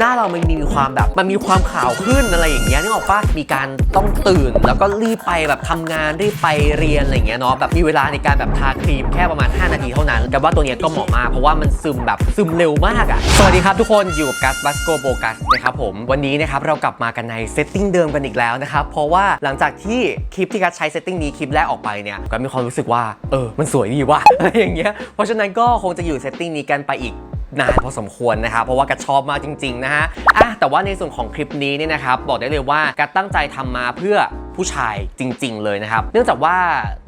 หน้าเรามันมีความแบบมันมีความขาวขึ้นอะไรอย่างเงี้ยนึกออกปะมีการต้องตื่น แล้วก็รีบไปแบบทำงานรีบไปเรียนอะไรอย่างเงี้ยเนาะแบบมีเวลาในการแบบทาครีมแค่ประมาณ 5 นาทีเท่านั้น แต่ว่าตัวเนี้ยก็เหมาะมากเพราะว่ามันซึมแบบซึมเร็วมากอะ่ะสวัสดีครับทุกคนอยู่กับกัสบัสโกโบกัสนะครับผมวันนี้นะครับเรากลับมากันในเซตติ้งเดิมกันอีกแล้วนะครับเพราะว่าหลังจากที่คลิปที่กัสใช้เซตติ้งนี้คลิปแรกออกไปเนี่ยก็มีความรู้สึกว่าเออมันสวยดีว่ะอะไรอย่างเงี้ยเพราะฉะนั้นก็คงจะอยู่เซตติ้งนี้กันไปอีก นานพอสมควรนะครับเพราะว่ากัดชอบมากจริงๆนะฮะอะแต่ว่าในส่วนของคลิปนี้เนี่ยนะครับบอกได้เลยว่ากัดตั้งใจทำมาเพื่อ ผู้ชายจริง ๆ เลยนะครับ เนื่องจากว่า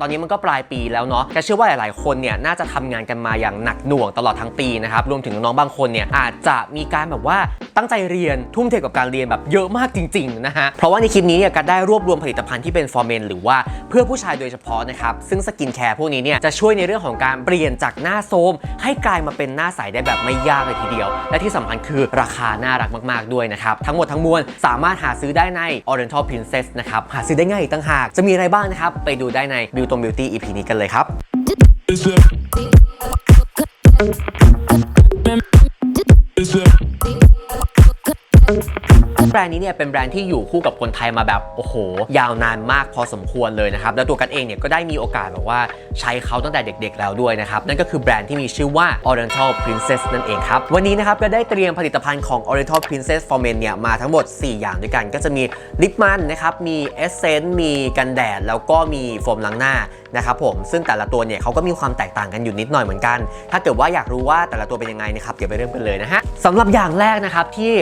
ตอนนี้มันก็ปลายปีแล้วเนาะกัดเชื่อว่าหลาย ๆ คนเนี่ยน่าจะทำงานกันมาอย่างหนักหน่วงตลอดทั้งปีนะครับ รวมถึงน้องบางคนเนี่ยอาจจะมีการแบบว่าตั้งใจเรียนทุ่มเทกับการเรียนแบบเยอะมากจริง ๆ นะฮะ เพราะว่าในคลิปนี้เนี่ยกัดได้รวบรวมผลิตภัณฑ์ที่เป็นฟอร์เมนหรือว่าเพื่อผู้ชายโดยเฉพาะนะครับ ซึ่งสกินแคร์พวกนี้เนี่ยจะช่วยในเรื่องของการเปลี่ยนจากหน้าโทรมให้กลายมาเป็นหน้าใสได้แบบไม่ยากเลยทีเดียว และที่สำคัญคือราคาน่ารักมาก ๆ ด้วยนะครับ ทั้งหมดทั้งมวลสามารถหาซื้อได้ใน Oriental Princess นะครับ หาซื้อได้ง่ายอีกต่างหาก จะมีอะไรบ้างนะครับ ไปดูได้ใน Beauty Beauty EP นี้กันเลยครับ It's a. แบรนด์นี้เนี่ยเป็นแบรนด์ที่อยู่คู่กับคนไทยมาแบบโอ้โห ยาวนานมากพอสมควรเลยนะครับแล้วตัวกันเองเนี่ยก็ได้มีโอกาสแบบว่าใช้เขาตั้งแต่เด็กๆแล้วด้วยนะครับนั่นก็คือแบรนด์ที่มีชื่อว่า Oriental Princess นั่นเองครับวันนี้นะครับก็ได้เตรียมผลิตภัณฑ์ของ Oriental Princess for Men เนี่ยมาทั้งหมด 4 อย่างด้วยกันก็จะมีลิปมันนะครับมีเอเซนต์มีกันแดด แล้วก็มีโฟมล้างหน้านะครับผมซึ่งแต่ละตัวเนี่ยเขาก็มีความแตกต่างกันอยู่นิดหน่อยเหมือนกัน ถ้าเกิดว่าอยากรู้ว่าแต่ละตัวเป็นยังไงนะครับเดี๋ยวไปเริ่มกันเลยนะฮะสำหรับอย่างแรกนะครับที่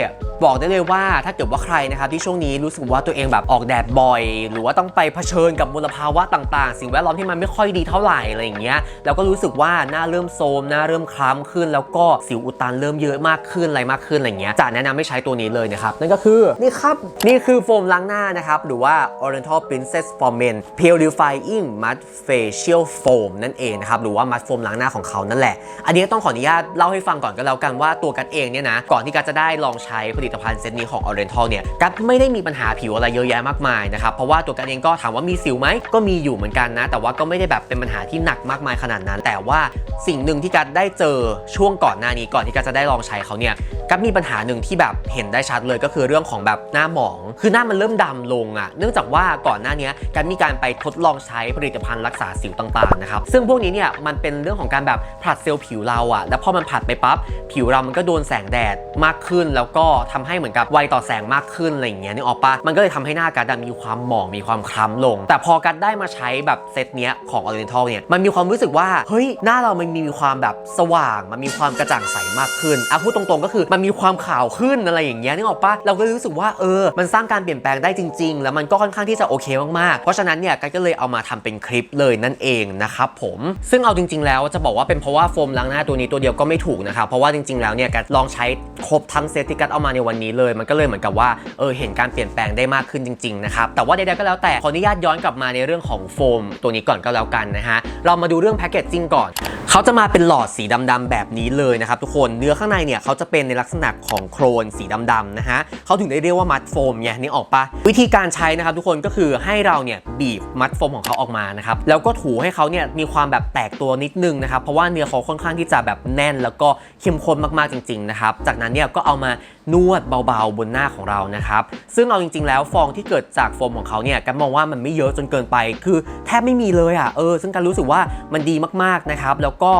บอกได้เลยว่าถ้าเกิดว่าใครนะครับที่ช่วงนี้รู้สึกว่าตัวเองแบบออกแดดบ่อย หรือว่าต้องไปเผชิญกับมลภาวะต่างๆ สิ่งแวดล้อมที่มันไม่ค่อยดีเท่าไหร่อะไรอย่างเงี้ยแล้วก็รู้สึกว่าหน้าเริ่มโทรมหน้าเริ่มคล้ำขึ้น แล้วก็สิวอุดตันเริ่มเยอะมากขึ้นอะไรมากขึ้นอะไรเงี้ยจะแนะนำให้ใช้ตัวนี้เลยนะครับนั่นก็คือนี่ครับนี่คือโฟมล้างหน้านะครับหรือว่า Oriental Princess for Men Purifying Mud Facial Foam นั่นเองนะครับหรือว่ามัดโฟมล้างหน้าของเขานั่นแหละ อันนี้ต้องขออนุญาตเล่าให้ฟังก่อนก็แล้วกันว่าตัวกัดเองเนี่ยนะก่อนที่กัจะได้ลองใช้ผลิตภัณฑ์เซตนี้ของ Oriental เนี่ยกัดไม่ได้มีปัญหาผิวอะไรเยอะแยะมากมายนะครับเพราะว่าตัวกัดเองก็ถามว่ามีสิวไหมก็มีอยู่เหมือนกันนะ แต่ว่าก็ไม่ได้แบบเป็นปัญหาที่หนักมากมายขนาดนั้น แต่ว่าสิ่งหนึ่งที่กัดได้เจอช่วงก่อนหน้านี้ก่อนที่กัดจะได้ลองใช้เขาเนี่ย กัดมีปัญหาหนึ่งที่แบบเห็นได้ชัดเลยก็คือเรื่องของแบบหน้าหมอง คือหน้ามันเริ่มดำลงอะ่ะ เนื่องจากว่าก่อนหน้านี้กัดมีการไปทดลองใช้ผลิตภัณฑ์รักษาสิวต่างๆนะครับ ซึ่งพวกนี้เนี่ยมันเป็นเรื่องของการแบบผลัดเซลล์ผิวเราอะ่ะ แล้วพอมันผลัดไปปั๊บผิวเรามันก็โดนแสงแดดมากขึ้น แล้วก็ทำให้เหมือนกับไวต่อแสงมากขึ้นอะไรอย่างเงี้ยนึกออกปะมันก็เลยทำให้หน้ากัดมีความหมองมีความคล้ำลง แต่พอกัดได้มาใช้แบบเซตเนี้ยของ Oriental เนี่ยมันมีความรู้สึกว่าเฮ้ยหน้าเรามันมีความแบบสว่าง มันมีความกระจ่างใสมากขึ้นอะพูดตรงๆก็คือมันมีความขาวขึ้นอะไรอย่างเงี้ยนึกออกปะเราก็รู้สึกว่าเออ มันสร้างการเปลี่ยนแปลงได้จริง ๆ แล้วมันก็ค่อนข้างที่จะโอเคมากๆ เพราะฉะนั้นเนี่ยกัดก็เลยเอามาทำเป็นคลิปเลยนั่นเองนะครับผม ซึ่งเอาจริง ๆ แล้วจะบอกว่าเป็นเพราะว่าโฟมล้างหน้าตัวนี้ตัวเดียวก็ไม่ถูกนะครับ เพราะว่าจริง ๆ แล้วเนี่ยกัดลองใช้ครบทั้งเซตที่กัดเอามาในวันนี้เลย มันก็เลยเหมือนกับว่าเออเห็นการเปลี่ยนแปลงได้มากขึ้นจริง ๆ นะครับ แต่ว่าใดๆก็แล้วแต่ขออนุญาตย้อนกลับมาในเรื่องของโฟมตัวนี้ก่อนก็แล้วกันนะฮะ เรามาดูเรื่องแพคเกจจิ้งก่อน เขาจะมาเป็นหลอดสีดำๆแบบนี้เลยนะครับทุกคนเนื้อข้างในเนี่ยเขาจะเป็นในลักษณะของโครนสีดำๆนะฮะเขาถึงได้เรียกว่ามัดโฟมไงนี่ออกปะวิธีการใช้นะครับทุกคนก็คือให้เราเนี่ยบีบมัดโฟมของเขาออกมานะครับแล้วก็ถูให้เขาเนี่ยมีความแบบแตกตัวนิดนึงนะครับเพราะว่าเนื้อเขาค่อนข้างที่จะแบบแน่น แล้วก็เข้มข้นมากๆจริงๆนะครับจากนั้นเนี่ยก็เอามานวดเบาๆบนหน้าของเรานะครับ ซึ่งเอาจริง ๆ แล้วฟองที่เกิดจากโฟมของเขาเนี่ยกันมองว่ามันไม่เยอะจนเกินไป คือแทบไม่มีเลยอะเออซึ่งกันรู้สึกว่ามันดีมากๆนะครับ แล้วก็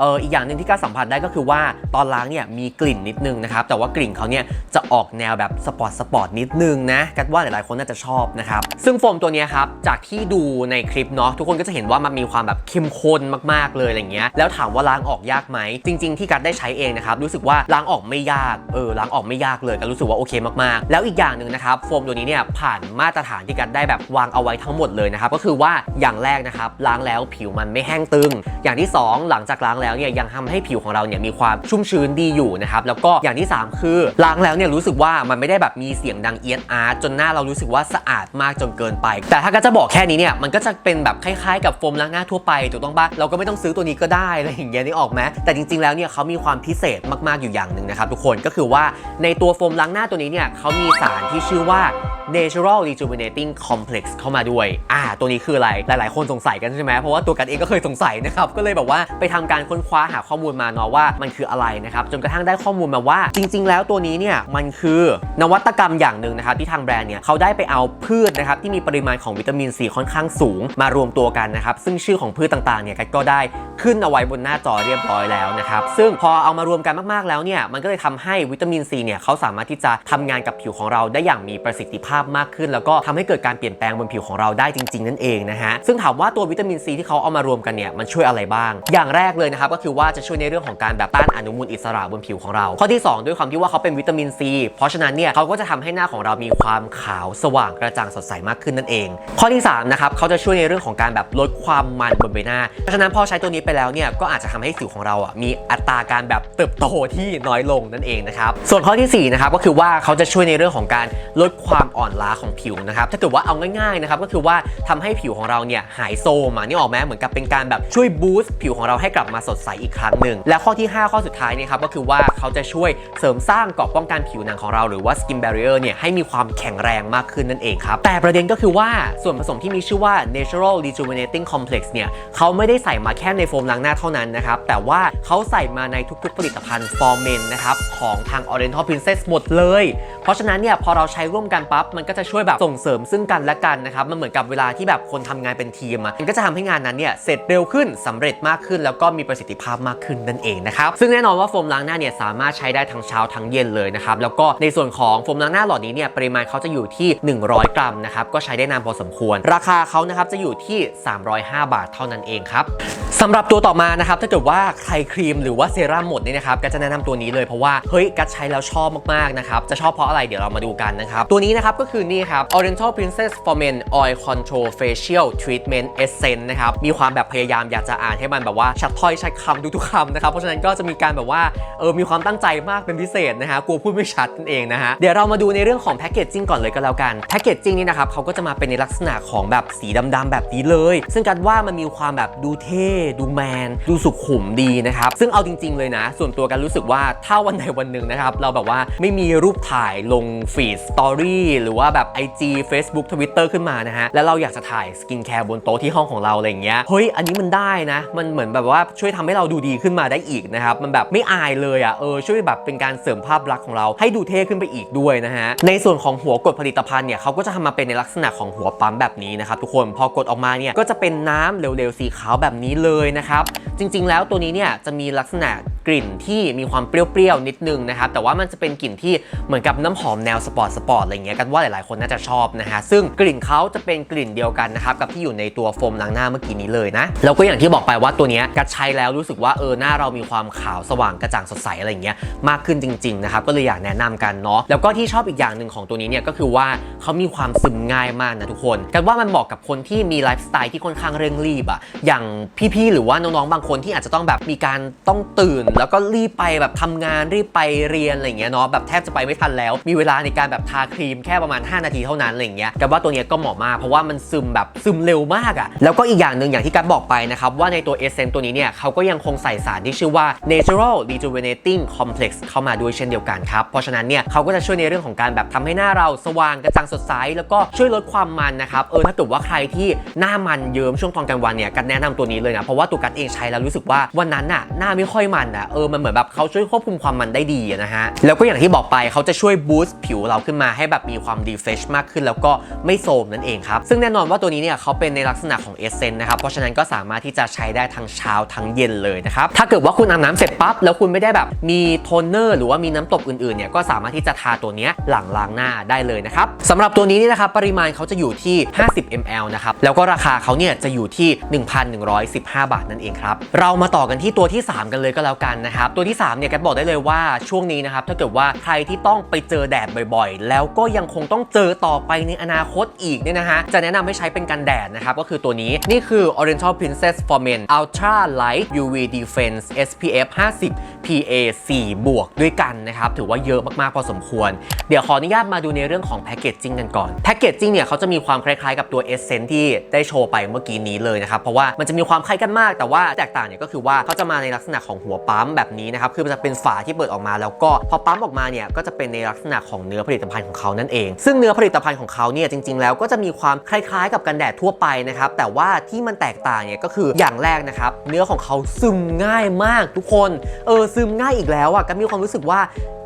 เอออีกอย่างหนึ่งที่การสัมผัสได้ก็คือว่าตอนล้างเนี่ยมีกลิ่นนิดนึงนะครับแต่ว่ากลิ่นเขาเนี่ยจะออกแนวแบบสปอร์ตสปอร์ตนิดนึงนะกัดว่าหลายๆคนน่าจะชอบนะครับซึ่งโฟมตัวนี้ครับจากที่ดูในคลิปเนาะทุกคนก็จะเห็นว่ามันมีความแบบเข้มข้นมากๆเลยอะไรเงี้ยแล้วถามว่าล้างออกยากไหมจริง ๆ ที่กัดได้ใช้เองนะครับรู้สึกว่าล้างออกไม่ยากเออล้างออกไม่ยากเลยก็รู้สึกว่าโอเคมากๆ แล้วอีกอย่างหนึ่งนะครับโฟมตัวนี้เนี่ยผ่านมาตรฐานที่กัดได้แบบวางเอาไว้ทั้งหมดเลยนะครับก็คือว่าอย่างแรกนะครับล้างแล้วผิวมันไม่แห้งตึง อย่างที่สองหลังจากล้างแล้วเนี่ยยังทำให้ผิวของเราเนี่ยมีความชุ่มชื้นดีอยู่นะครับแล้วก็อย่างที่ 3 คือล้างแล้วเนี่ยรู้สึกว่ามันไม่ได้แบบมีเสียงดังเอียดอาร์ตจนหน้าเรารู้สึกว่าสะอาดมากจนเกินไป แต่ถ้าก็จะบอกแค่นี้เนี่ยมันก็จะเป็นแบบคล้ายๆกับโฟมล้างหน้าทั่วไปถูกต้องปะเราก็ไม่ต้องซื้อตัวนี้ก็ได้อะไรอย่างเงี้ยนี่ออกไหมแต่จริงๆแล้วเนี่ยเขามีความพิเศษมากๆอยู่อย่างหนึ่งนะครับทุกคนก็คือว่าในตัวโฟมล้างหน้าตัวนี้เนี่ยเขามีสารที่ชื่อว่า natural rejuvenating complex เข้ามาด้วย อ่า ตัวนี้คืออะไร หลายๆ คนสงสัยกันใช่ไหม เพราะว่าตัวกันเองก็เคยสงสัยนะครับ ก็เลยแบบว่าไปทำการค้นคว้าหาข้อมูลมาเนาะว่ามันคืออะไรนะครับ จนกระทั่งได้ข้อมูลมาว่า จริง ๆ แล้วตัวนี้เนี่ย มันคือนวัตกรรมอย่างหนึ่งนะครับที่ทางแบรนด์เนี่ยเขาได้ไปเอาพืชนะครับที่มีปริมาณของวิตามินซีค่อนข้างสูง มารวมตัวกันนะครับ ซึ่งชื่อของพืชต่างๆ เนี่ยก็ได้ขึ้นเอาไว้บนหน้าจอเรียบร้อยแล้วนะครับ ซึ่งพอเอามารวมกันมากๆแล้วเนี่ย มันก็เลยทำให้วิตามินซีเนี่ยเขาสามารถที่จะทำงานกับผิวของเราได้อย่างมีประสิทธิภาพมากขึ้น แล้วก็ทำให้เกิดการเปลี่ยนแปลงบนผิวของเราได้จริง ๆ นั่นเองนะฮะซึ่งถามว่าตัววิตามินซีที่เขาเอามารวมกันเนี่ยมันช่วยอะไรบ้าง อย่างแรกเลยนะครับก็คือว่าจะช่วยในเรื่องของการแบบต้านอนุมูลอิสระบนผิวของเรา ข้อที่ 2 ด้วยความที่ว่าเขาเป็นวิตามินซีเพราะฉะนั้นเนี่ยเขาก็จะทำให้หน้าของเรามีความขาวสว่างกระจ่างสดใสมากขึ้นนั่นเอง ข้อที่3นะครับเขาจะช่วยในเรื่องของการแบบลดความมันบนใบหน้า เพราะฉะนั้นพอใช้ตัวนี้ไปแล้วเนี่ยก็อาจจะทำให้สิวของเราอะมีอัตราการแบบเติบโตที่น้อยลงนั่นเองนะครับส่วนข้อที่4นะครับก็คือว่าเขาจะช่วยในเรื่องของการลดความออ่อนล้าของผิวนะครับถ้าเกิดว่าเอาง่ายๆนะครับก็คือว่าทำให้ผิวของเราเนี่ยหายโซมอะนี่ออกไหมเหมือนกับเป็นการแบบช่วยบูสต์ผิวของเราให้กลับมาสดใสอีกครั้งหนึ่งและข้อที่ 5 ข้อสุดท้ายเนี่ยครับก็คือว่าเขาจะช่วยเสริมสร้างเกราะป้องกันผิวหนังของเราหรือว่า skin barrier เนี่ยให้มีความแข็งแรงมากขึ้นนั่นเองครับแต่ประเด็นก็คือว่าส่วนผสมที่มีชื่อว่า natural rejuvenating complex เนี่ยเขาไม่ได้ใส่มาแค่ในโฟมล้างหน้าเท่านั้นนะครับแต่ว่าเขาใส่มาในทุกๆผลิตภัณฑ์ for men นะครับของทาง Oriental Princess หมดเลย เพราะฉะนั้นเนี่ยพอเราใช้ร่วมกันปั๊บมันก็จะช่วยแบบส่งเสริมซึ่งกันและกันนะครับมันเหมือนกับเวลาที่แบบคนทำงานเป็นทีมอะมันก็จะทำให้งานนั้นเนี่ยเสร็จเร็วขึ้นสำเร็จมากขึ้น แล้วก็มีประสิทธิภาพมากขึ้นนั่นเองนะครับซึ่งแน่นอนว่าโฟมล้างหน้าเนี่ยสามารถใช้ได้ทั้งเช้าทั้งเย็นเลยนะครับแล้วก็ในส่วนของโฟมล้างหน้าหลอดนี้เนี่ยปริมาณเขาจะอยู่ที่ 100 กรัมนะครับก็ใช้ได้นานพอสมควร ราคาเขานะครับจะอยู่ที่ 305 บาทเท่านั้นเองครับสำหรับตัวต่อมานะครับถ้าเกิดว่าใครครีมหรือว่าเซรั่มหมดเนี่ยนะครับก็จะแนะนำตัวนี้เลยเพราะว่าเฮ้ยกัดใช้แล้วชอบมากๆนะครับจะชอบเพราะอะไรเดี๋ยวเรามาดูกันนะครับตัวนี้นะครับก็คือนี่ครับ Oriental Princess for Men Oil Control Facial Treatment Essence นะครับ มีความแบบพยายามอยากจะอ่านให้มันแบบว่าชัดถ้อยชัดคำทุกๆคำนะครับ เพราะฉะนั้นก็จะมีการแบบว่าเออมีความตั้งใจมากเป็นพิเศษนะฮะกลัวพูดไม่ชัดนั่นเองนะฮะเดี๋ยวเรามาดูในเรื่องของแพคเกจจิ้งก่อนเลยก็แล้วกันแพคเกจจิ้งนี่นะครับเขาก็จะมาเป็นในลักษณะของแบบสีดำๆแบบนี้เลย ซึ่งกันว่ามันมีความแบบดูเท่ดูแมน ดูสุขุมดีนะครับซึ่งเอาจริง ๆเลยนะ ส่วนตัวกันรู้สึกว่าถ้าวันใดวันหนึ่งนะครับเราแบบว่าไม่มีรูปถ่ายลงฟีดสตอรี่หรืือว่าแบบ IG Facebook Twitter ขึ้นมานะฮะ แล้วเราอยากจะถ่ายสกินแคร์บนโต๊ะที่ห้องของเราอะไรอย่างเงี้ย เฮ้ย อันนี้มันได้นะ มันเหมือนแบบว่าช่วยทำให้เราดูดีขึ้นมาได้อีกนะครับ มันแบบไม่อายเลยอะ เออ ช่วยแบบเป็นการเสริมภาพลักษณ์ของเราให้ดูเท่ขึ้นไปอีกด้วยนะฮะ ในส่วนของหัวกดผลิตภัณฑ์เนี่ยเขาก็จะทำมาเป็นในลักษณะของหัวปั๊มแบบนี้นะครับทุกคน พอกดออกมาเนี่ยก็จะเป็นน้ำเร็วๆสีขาวแบบนี้เลยนะครับ จริง ๆ แล้วตัวนี้เนี่ยจะมีลักษณะกลิ่นที่มีความเปรี้ยวๆนิดนึงนะครับ แต่ว่ามันจะเป็นกลิ่นที่เหมือนกับน้ำหอมแนวสปอร์ตสปอร์ตอะไรเงี้ยกันว่าหลายๆ คนน่าจะชอบนะฮะซึ่งกลิ่นเขาจะเป็นกลิ่นเดียวกันนะครับกับที่อยู่ในตัวโฟมล้างหน้าเมื่อกี้นี้เลยนะแล้วก็อย่างที่บอกไปว่าตัวนี้กัดใช้แล้วรู้สึกว่าเออหน้าเรามีความขาวสว่างกระจ่างสดใสอะไรเงี้ยมากขึ้นจริงๆนะครับก็เลยอยากแนะนำกันเนาะแล้วก็ที่ชอบอีกอย่างหนึ่งของตัวนี้เนี่ยก็คือว่าเขามีความซึมง่ายมากนะทุกคนกันว่ามันเหมาะกับคนที่มีไลฟ์สไตล์ที่ค่อนข้างเร่งรีบอะอย่างพี่ๆหรือว่าน้องๆบางคนที่อาจจะต้องแบบมีการต้องตื่น แล้วก็รีบไปแบบทำงานรีบไปเรียนอะไรเงี้ยเนาะแบบแทบจะไปไม่ทันแล้ว มีเวลาในการแบบทาครีมแค่ประมาณ 5 นาทีเท่านั้นอะไรเงี้ยกันว่าตัวเนี้ยก็เหมาะมากเพราะว่ามันซึมแบบซึมเร็วมากอะแล้วก็อีกอย่างหนึ่งอย่างที่กัดบอกไปนะครับว่าในตัวเอเซนตัวนี้เนี่ยเขาก็ยังคงใส่สารที่ชื่อว่า natural rejuvenating complex เข้ามาด้วยเช่นเดียวกันครับเพราะฉะนั้นเนี่ยเขาก็จะช่วยในเรื่องของการแบบทำให้หน้าเราสว่างกระจ่างสดใสแล้วก็ช่วยลดความมันนะครับเออถ้าเกิดว่าใครที่หน้ามันเยิ้มช่วงตอนกลางวันเนี่ยกันแนะนำตัวนี้เลยนะเพราะว่าตัวกัดเองใช้แล้วรู้สึกว่าวันนั้นน่ะหน้าไม่ค่อยมันอะเออมันเหมือนแบบเขาช่วยควบคุมความมันได้ดีนะฮะแล้วก็อย่างที่บอกไปเขาจะช่วยบูสต์ผิวเราขึ้นมาให้แบบมีความดีเฟชมากขึ้น แล้วก็ไม่โทมนั่นเองครับ ซึ่งแน่นอนว่าตัวนี้เนี่ยเขาเป็นในลักษณะของเอเซนนะครับ เพราะฉะนั้นก็สามารถที่จะใช้ได้ทั้งเช้าทั้งเย็นเลยนะครับ ถ้าเกิดว่าคุณอาบน้ำเสร็จปั๊บแล้วคุณไม่ได้แบบมีโทนเนอร์หรือว่ามีน้ำตบอื่นๆเนี่ยก็สามารถที่จะทาตัวนี้หลังล้างหน้าได้เลยนะครับสำหรับตัวนี้นี่นะครับปริมาณเขาจะอยู่ที่ 50 ml นะครับแล้วก็ราคาเขาเนี่ยจะอยู่ที่ 1,115 บาทนั่นเองครับเรามาต่อกันที่ตัวที่ 3 กันเลยก็แล้วกันนะครับตัวที่3เนี่ยแกบอกได้เลยว่าช่วงนี้นะครับถ้าเกิดว่าใครที่ต้องไปเจอแดดบ่อยๆ แล้วก็ยังคงต้องเจอต่อไปในอนาคตอีกเนี่ยนะฮะ จะแนะนำให้ใช้เป็นกันแดดนะครับ ก็คือตัวนี้นี่คือ Oriental Princess for Men Ultra Light UV Defense SPF 50 PA 4 บวกด้วยกันนะครับ ถือว่าเยอะมากๆพอสมควร เดี๋ยวขออนุญาตมาดูในเรื่องของแพคเกจจิ้งกันก่อนแพคเกจจิ้งเนี่ยเขาจะมีความคล้ายๆกับตัว Essence ที่ได้โชว์ไปเมื่อกี้นี้เลยนะครับเพราะว่ามันจะมีความคล้ายกันมาก แต่ว่าแตกต่างเนี่ยก็คือว่าเขาจะมาในลักษณะของหัวปั๊มแบบนี้นะครับคือมันจะเป็นฝาที่เปิดออกมาแล้วก็พอปั๊มออกมาเนี่ยก็จะเป็นในลักษณะของเนื้อผลิตภัณฑ์ของเขานั่นเองซึ่งเนื้อผลิตภัณฑ์ของเขาเนี่ยจริง ๆ แล้วก็จะมีความคล้ายๆ กับกันแดดทั่วไปนะครับแต่ว่าที่มันแตกต่างเนี่ยก็คืออย่างแรกนะครับเนื้อของเขาซึมง่ายมากทุกคนเออซึมง่ายอีกแล้วอะก็มีความรู้สึกว่า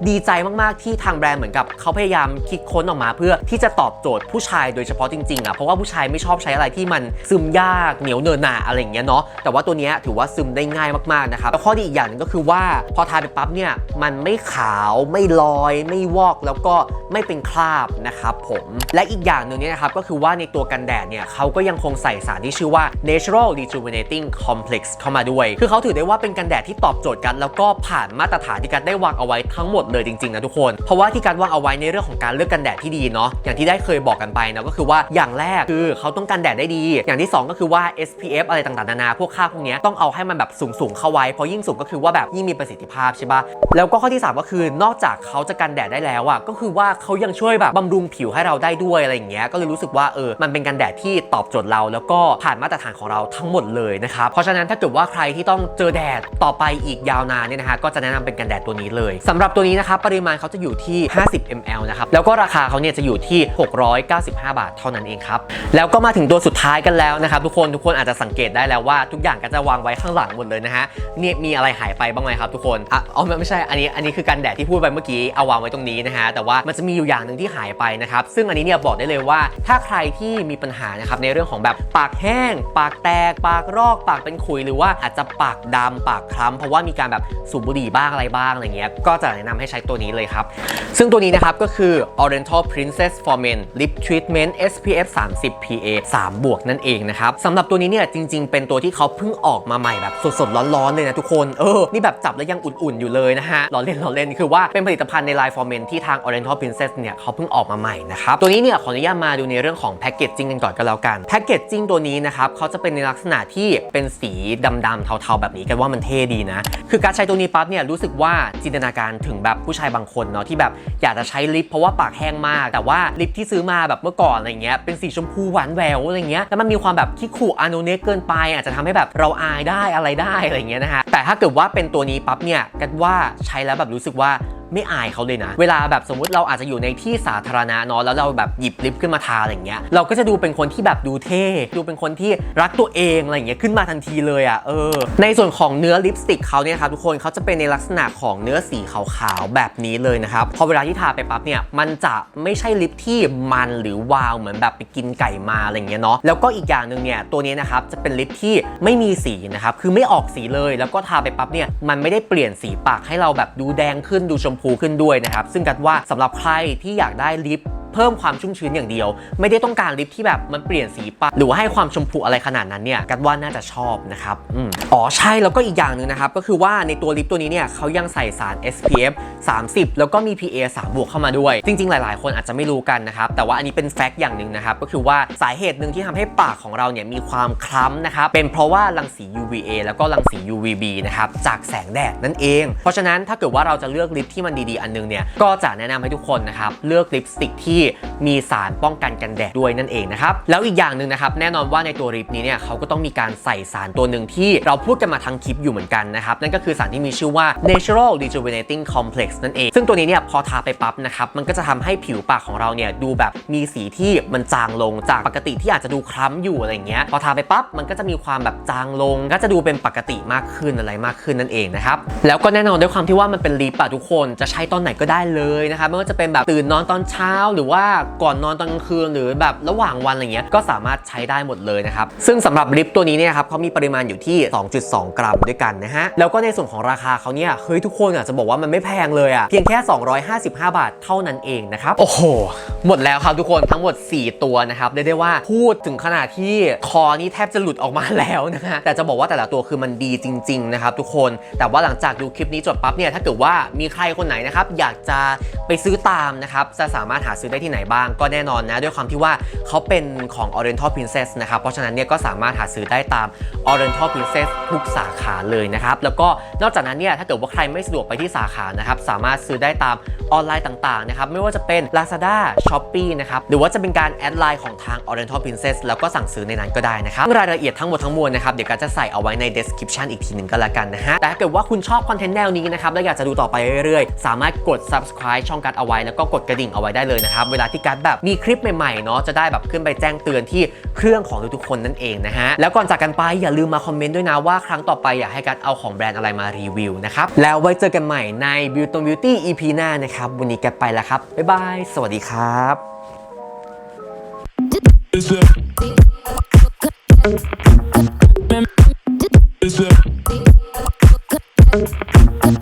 ดีใจมากๆที่ทางแบรนด์เหมือนกับเขาพยายามคิดค้นออกมา เพื่อที่จะตอบโจทย์ผู้ชายโดยเฉพาะจริงๆอะเพราะว่าผู้ชายไม่ชอบใช้อะไรที่มันซึมยากเหนียวเนินหนาอะไรอย่างเงี้ยเนาะแต่ว่าตัวเนี้ยถือว่าซึมได้ง่ายมากๆนะครับแล้วข้อดีอีกอย่างนึงก็คือว่าพอทาไปปั๊บเนี่ยมันไม่ขาวไม่ลอย ไม่วอกแล้วก็ไม่เป็นคราบนะครับผมและอีกอย่างหนึ่งเนี่ยนะครับก็คือว่าในตัวกันแดดเนี่ยเขาก็ยังคงใส่สารที่ชื่อว่า natural rejuvenating complex เข้ามาด้วย คือเขาถือได้ว่าเป็นกันแดดที่ตอบโจทย์กัน แล้วก็ผ่านมาตรฐานที่การได้วางเอาไว้ทั้งหมดเลยจริงๆนะทุกคน เพราะว่าที่การวางเอาไว้ในเรื่องของการเลือกกันแดดที่ดีเนาะอย่างที่ได้เคยบอกกันไปนะก็คือว่าอย่างแรกคือเขาต้องกันแดดได้ดี อย่างที่สองก็คือว่า SPF อะไรต่างๆนานาพวกค่าพวกเนี้ยต้องเอาให้มันแบบสูงๆเข้าไว้เพราะยิ่งสูงก็คือว่าแบบยิ่งมีประสิทธิภาพใช่ปะแล้วก็ข้อที่สามก็คือนอกจากเขาจะกันแดดได้แล้วอะก็คือว่าเขายังช่วยแบบบำรุงผิวให้เราได้ด้วยอะไรอย่างเงี้ยก็เลยรู้สึกว่าเออมันเป็นกันแดดที่ตอบโจทย์เรา แล้วก็ผ่านมาตรฐานของเราทั้งหมดเลยนะครับเพราะฉะนั้นถ้าเกิดว่าใครที่ต้องเจอแดดต่อไปอีกยาวนานเนี่ยนะฮะก็จะแนะนำเป็นกันแดดตัวนี้เลยสำหรับตัวนี้นะครับปริมาณเขาจะอยู่ที่ 50 ml นะครับแล้วก็ราคาเขาเนี่ยจะอยู่ที่ 695 บาทเท่านั้นเองครับแล้วก็มาถึงตัวสุดท้ายกันแล้วนะครับทุกคนทุกคนอาจจะสังเกตได้แล้วว่าทุกอย่างก็จะวางไว้ข้างหลังหมดเลยนะฮะเนี่ยมีอะไรหายไปบ้างไหมครับทุกคนอะอ๋อไม่ไม่ใช่อันนี้อันนี้คือกันแดดที่พูดไปเมื่อกี้เอาวางไว้ตรงนี้นะฮะแต่ว่ามันจะมีอยู่อย่างหนึ่งที่หายไปนะครับซึ่งอันนี้เนี่ยบอกได้เลยว่า ถ้าใครที่มีปัญหานะครับในเรื่องของแบบปากแห้ง ปากแตก ปากรอก ปากเป็นขุยหรือว่าอาจจะปากดำปากคล้ำเพราะว่ามีการแบบสูบบุหรี่บ้างอะไรบ้างอะไรเงี้ยก็จะแนะนำให้ใช้ตัวนี้เลยครับซึ่งตัวนี้นะครับก็คือ Oriental Princess for Men Lip Treatment SPF 30 PA 3 บวกนั่นเองนะครับสำหรับตัวนี้เนี่ยจริง ๆ เป็นตัวที่เขาเพิ่งออกมาใหม่แบบสดๆร้อนๆเลยนะทุกคนเออนี่แบบจับแล้วยังอุ่นๆอยู่เลยนะฮะล้อเล่นล้อเล่นคือว่าเป็นผลิตภัณฑ์ใน Line for Men ที่ทาง Oriental Princess เนี่ยเขาเพิ่งออกมาใหม่นะครับตัวนี้เนี่ยขออนุญาตมาดูในเรื่องของแพคเกจจิ้งกันก่อนก็แล้วกันแพคเกจจิ้งตัวนี้นะครับเขาจะเป็นในลักษณะที่เป็นสีดำๆเทาๆ แบบนี้กันว่ามันเท่ดีนะ คือการใช้ตัวนี้ปั๊บเนี่ยรู้สึกว่าจินตนาการถึงแบบผู้ชายบางคนเนาะที่แบบอยากจะใช้ลิปเพราะว่าปากแห้งมาก แต่ว่าลิปที่ซื้อมาแบบเมื่อก่อนอะไรเงี้ยเป็นสีชมพูหวานแหววอะไรเงี้ยแล้วมันมีความแบบขี้ขู่อาโนเนกเกินไปอาจจะทำให้แบบเราอายได้อะไรได้อะไรเงี้ยนะฮะแต่ถ้าเกิดว่าเป็นตัวนี้ปั๊บเนี่ยกันว่าใช้แล้วแบบรู้สึกว่า ไม่อายเขาเลยนะ เวลาแบบสมมุติเราอาจจะอยู่ในที่สาธารณะเนาะแล้วเราแบบหยิบลิปขึ้นมาทาอะไรเงี้ยเราก็จะดูเป็นคนที่แบบดูเท่ดูเป็นคนที่รักตัวเองอะไรเงี้ยขึ้นมาทันทีเลยอะเออในส่วนของเนื้อลิปสติกเขาเนี่ยครับทุกคนเขาจะเป็นในลักษณะของเนื้อสีขาวๆแบบนี้เลยนะครับพอเวลาที่ทาไปปั๊บเนี่ยมันจะไม่ใช่ลิปที่มันหรือวาวเหมือนแบบไปกินไก่มาอะไรเงี้ยเนาะแล้วก็อีกอย่างหนึ่งเนี่ยตัวนี้นะครับจะเป็นลิปที่ไม่มีสีนะครับคือไม่ออกสีเลย แล้วก็ทาไปปั๊บเนี่ยมันไม่ได้เปลี่ยนสีปากให้เราแบบดูแดงขึ้นดูชมพูขึ้นด้วยนะครับ ซึ่งกัดว่าสำหรับใครที่อยากได้ลิป เพิ่มความชุ่มชื้นอย่างเดียว ไม่ได้ต้องการลิปที่แบบมันเปลี่ยนสีปากหรือว่าให้ความชมพูอะไรขนาดนั้นเนี่ยกันว่าน่าจะชอบนะครับอ๋อใช่แล้วก็อีกอย่างหนึ่งนะครับก็คือว่าในตัวลิปตัวนี้เนี่ยเขายังใส่สาร SPF 30 แล้วก็มี PA 3บวกเข้ามาด้วย จริง ๆ หลาย ๆ คนอาจจะไม่รู้กันนะครับแต่ว่าอันนี้เป็นแฟกต์อย่างหนึ่งนะครับก็คือว่าสาเหตุหนึ่งที่ทำให้ปากของเราเนี่ยมีความคล้ำนะครับเป็นเพราะว่ารังสี UVA แล้วก็รังสี UVB นะครับจากแสงแดดนั่นเอง เพราะฉะนั้นถ้าเกิดว่าเราจะเลือกลิปที่มันดีๆอันนึงเนี่ยก็จะแนะนำให้ทุกคนนะครับเลือกลิปสติกที่มีสารป้องกันกันแดดด้วยนั่นเองนะครับแล้วอีกอย่างหนึ่งนะครับแน่นอนว่าในตัวลิปนี้เนี่ยเขาก็ต้องมีการใส่สารตัวหนึ่งที่เราพูดกันมาทั้งคลิปอยู่เหมือนกันนะครับนั่นก็คือสารที่มีชื่อว่า natural rejuvenating complex นั่นเอง ซึ่งตัวนี้เนี่ยพอทาไปปั๊บนะครับมันก็จะทำให้ผิวปากของเราเนี่ยดูแบบมีสีที่มันจางลงจากปกติที่อาจจะดูคล้ำอยู่อะไรเงี้ยพอทาไปปั๊บมันก็จะมีความแบบจางลง ก็จะดูเป็นปกติมากขึ้นอะไรมากขึ้นนั่นเองนะครับแล้วก็แน่นอนด้วยความที่ว่ามันเป็นลิปอะทุกคนจะใช้ตอนไหนก็ได้เลยนะครับไม่ว่าจะเป็นแบบตื่นนอนตอนเช้าหรือว่าว่าก่อนนอนตอนกลางคืนหรือแบบระหว่างวันอะไรเงี้ยก็สามารถใช้ได้หมดเลยนะครับ ซึ่งสำหรับลิปตัวนี้เนี่ยครับเขามีปริมาณอยู่ที่ 2.2 กรัมด้วยกันนะฮะ แล้วก็ในส่วนของราคาเขาเนี่ยเฮ้ยทุกคนอาจจะบอกว่ามันไม่แพงเลยอะเพียงแค่ 255 บาทเท่านั้นเองนะครับโอ้โหหมดแล้วครับทุกคนทั้งหมด 4 ตัวนะครับเรียกได้ว่าพูดถึงขนาดที่คอนี่แทบจะหลุดออกมาแล้วนะฮะแต่จะบอกว่าแต่ละตัวคือมันดีจริง ๆ นะครับทุกคนแต่ว่าหลังจากดูคลิปนี้จบปั๊บเนี่ยถ้าเกิดว่ามีใครคนไหนนะครับอยากจะไปซื้อตามนะครับจะสามารถหาซื้อได้ที่ไหนบ้างก็แน่นอนนะด้วยความที่ว่าเขาเป็นของ Oriental Princess นะครับ เพราะฉะนั้นเนี่ยก็สามารถหาซื้อได้ตาม Oriental Princess ทุกสาขาเลยนะครับ แล้วก็นอกจากนั้นเนี่ยถ้าเกิดว่าใครไม่สะดวกไปที่สาขานะครับสามารถซื้อได้ตามออนไลน์ต่างๆนะครับไม่ว่าจะเป็น Lazada ช้อปปีนะครับหรือว่าจะเป็นการแอดไลน์ของทาง Oriental Princess แล้วก็สั่งซื้อในนั้นก็ได้นะครับรายละเอียดทั้งหมดทั้งมวลนะครับเดี๋ยวก็จะใส่เอาไว้ใน description อีกทีหนึ่งก็แล้วกันนะฮะแต่ถ้าเกิดว่าคุณชอบคอนเทนต์แนวนี้นะครับและอยากจะดูต่อไปเรื่อยๆ สามารถกด subscribe ช่องกัดเอาไว้แล้วก็กดกระดิ่งเอาไว้ได้เลยนะครับเวลาที่กัดแบบมีคลิปใหม่ๆเนาะจะได้แบบขึ้นไปแจ้งเตือนที่เครื่องของทุกๆคนนั่นเองนะฮะแล้วก่อนจากกันไปอย่าลืมมาคอมเมนต์ด้วยนะว่าครั้งต่อไปอยากให้กัดเอาของแบรนด์อะไรมารีวิวนะครับแล้วไว้เจอกันใหม่ใน Beauty Beauty EP หน้านะครับวันนี้กัดไปแล้วครับบ๊ายบายสวัสดีครับ It's a, it's a